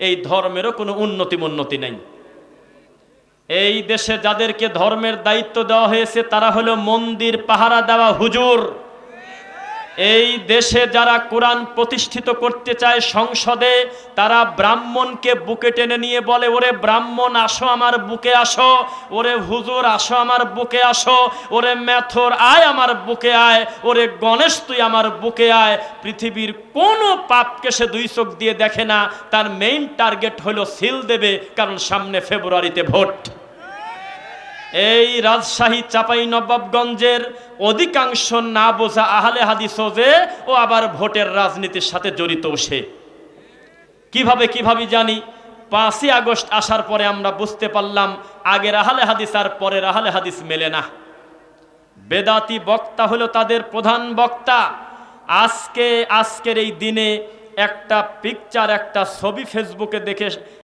এই ধর্মেরও কোনো উন্নতি উন্নতি নেই। এই দেশে যাদেরকে ধর্মের দায়িত্ব দেওয়া হয়েছে, তারা হলো মন্দির, পাহারা দেওয়া হুজুর। এই দেশে যারা কোরআন প্রতিষ্ঠিত করতে চায় সংসদে, তারা ব্রাহ্মণকে বুকে টেনে নিয়ে বলে, ওরে ব্রাহ্মণ, আসো আমার বুকে আসো। ওরে হুজুর, আসো আমার বুকে আসো। ওরে মেথর, আয় আমার বুকে আয়। ওরে গণেশ, তুই আমার বুকে আয়। পৃথিবীর কোনো পাপকে সে দুই চোখ দিয়ে দেখে না। তার মেইন টার্গেট হলো সিল দেবে, কারণ সামনে ফেব্রুয়ারিতে ভোট। এই রাজশাহী চাপাই নবাবগঞ্জের অধিকাংশ না বোঝা আহলে হাদিস যে, ও আবার ভোটের রাজনীতির সাথে জড়িত সে। কীভাবে কীভাবে জানি, পাঁচই আগস্ট আসার পরে আমরা বুঝতে পারলাম, আগের আহলে হাদিস আর পরের আহলে হাদিস মেলে না। বেদাতি বক্তা হলো তাদের প্রধান বক্তা। আজকে, আজকের এই দিনে একটা পিকচার একটা ছবি ফেসবুকে দেখে